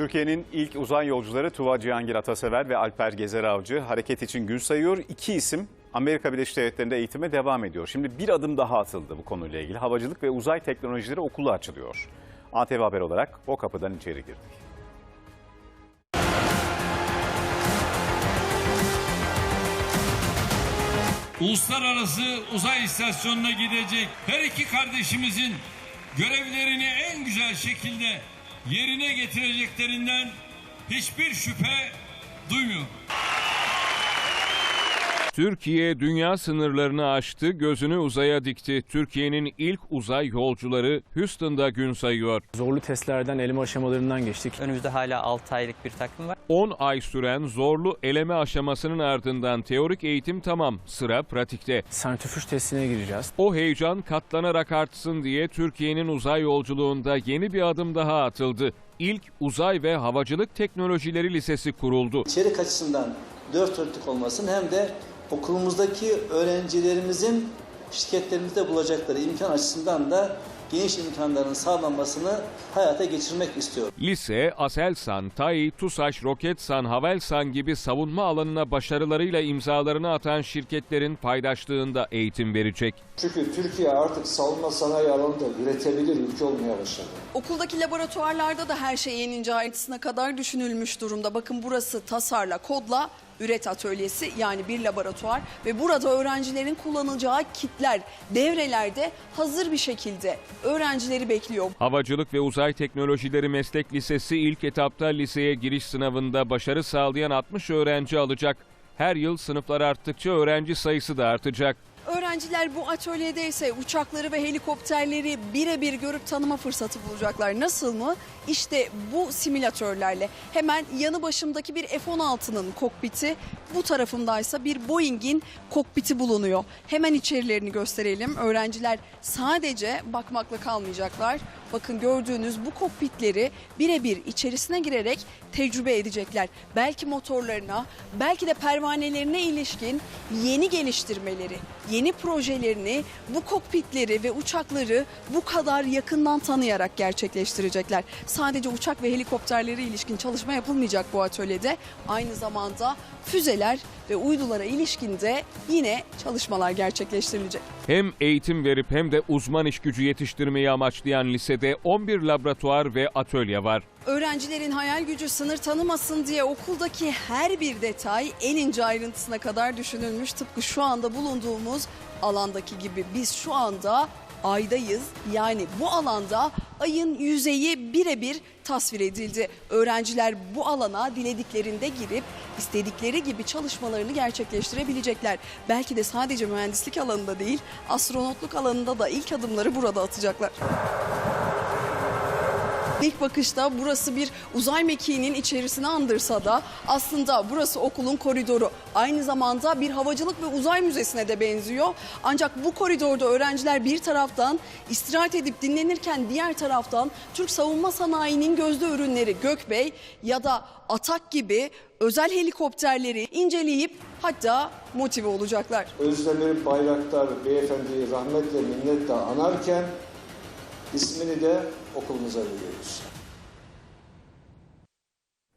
Türkiye'nin ilk uzay yolcuları Tuva Cihangir Atasever ve Alper Gezer Avcı hareket için gün sayıyor. İki isim Amerika Birleşik Devletleri'nde eğitime devam ediyor. Şimdi bir adım daha atıldı bu konuyla ilgili. Havacılık ve Uzay Teknolojileri Okulu açılıyor. ATV Haber olarak o kapıdan içeri girdik. Uluslararası Uzay İstasyonu'na gidecek her iki kardeşimizin görevlerini en güzel şekilde yerine getireceklerinden hiçbir şüphe duymuyorum. Türkiye dünya sınırlarını aştı, gözünü uzaya dikti. Türkiye'nin ilk uzay yolcuları Houston'da gün sayıyor. Zorlu testlerden eleme aşamalarından geçtik. Önümüzde hala 6 aylık bir takım var. 10 ay süren zorlu eleme aşamasının ardından teorik eğitim tamam, sıra pratikte. Sentrifüj testine gireceğiz. O heyecan katlanarak artsın diye Türkiye'nin uzay yolculuğunda yeni bir adım daha atıldı. İlk Uzay ve Havacılık Teknolojileri Lisesi kuruldu. içerik açısından dört dörtlük olmasın hem de okulumuzdaki öğrencilerimizin şirketlerimizde bulacakları imkan açısından da geniş imkanların sağlanmasını hayata geçirmek istiyor. Lise, Aselsan, TAI, TUSAŞ, Roketsan, Havelsan gibi savunma alanına başarılarıyla imzalarını atan şirketlerin paydaşlığında eğitim verecek. Çünkü Türkiye artık savunma sanayi alanında üretebilir ülke olmaya başladı. Okuldaki laboratuvarlarda da her şey en ince ayrıntısına kadar düşünülmüş durumda. Bakın burası tasarla, kodla, üret atölyesi yani bir laboratuvar ve burada öğrencilerin kullanacağı kitler devrelerde hazır bir şekilde öğrencileri bekliyor. Havacılık ve Uzay Teknolojileri Meslek Lisesi ilk etapta liseye giriş sınavında başarı sağlayan 60 öğrenci alacak. Her yıl sınıflar arttıkça öğrenci sayısı da artacak. Öğrenciler bu atölyede ise uçakları ve helikopterleri birebir görüp tanıma fırsatı bulacaklar. Nasıl mı? İşte bu simülatörlerle. Hemen yanı başımdaki bir F-16'nın kokpiti, bu tarafımdaysa bir Boeing'in kokpiti bulunuyor. Hemen içerilerini gösterelim. Öğrenciler sadece bakmakla kalmayacaklar. Bakın gördüğünüz bu kokpitleri birebir içerisine girerek tecrübe edecekler. Belki motorlarına, belki de pervanelerine ilişkin yeni geliştirmeleri, yeni projelerini bu kokpitleri ve uçakları bu kadar yakından tanıyarak gerçekleştirecekler. Sadece uçak ve helikopterlere ilişkin çalışma yapılmayacak bu atölyede. Aynı zamanda füzeler ve uydulara ilişkin de yine çalışmalar gerçekleştirilecek. Hem eğitim verip hem de uzman iş gücü yetiştirmeyi amaçlayan lisede 11 laboratuvar ve atölye var. Öğrencilerin hayal gücü sınır tanımasın diye okuldaki her bir detay en ince ayrıntısına kadar düşünülmüş. Tıpkı şu anda bulunduğumuz alandaki gibi biz şu anda aydayız. Yani bu alanda ayın yüzeyi birebir tasvir edildi. Öğrenciler bu alana dilediklerinde girip istedikleri gibi çalışmalarını gerçekleştirebilecekler. Belki de sadece mühendislik alanında değil, astronotluk alanında da ilk adımları burada atacaklar. İlk bakışta burası bir uzay mekiğinin içerisini andırsa da aslında burası okulun koridoru. Aynı zamanda bir havacılık ve uzay müzesine de benziyor. Ancak bu koridorda öğrenciler bir taraftan istirahat edip dinlenirken diğer taraftan Türk savunma sanayinin gözde ürünleri Gökbey ya da Atak gibi özel helikopterleri inceleyip hatta motive olacaklar. Özdemir Bayraktar beyefendiyi rahmetle minnetle anarken ismini de okulumuza veriyoruz.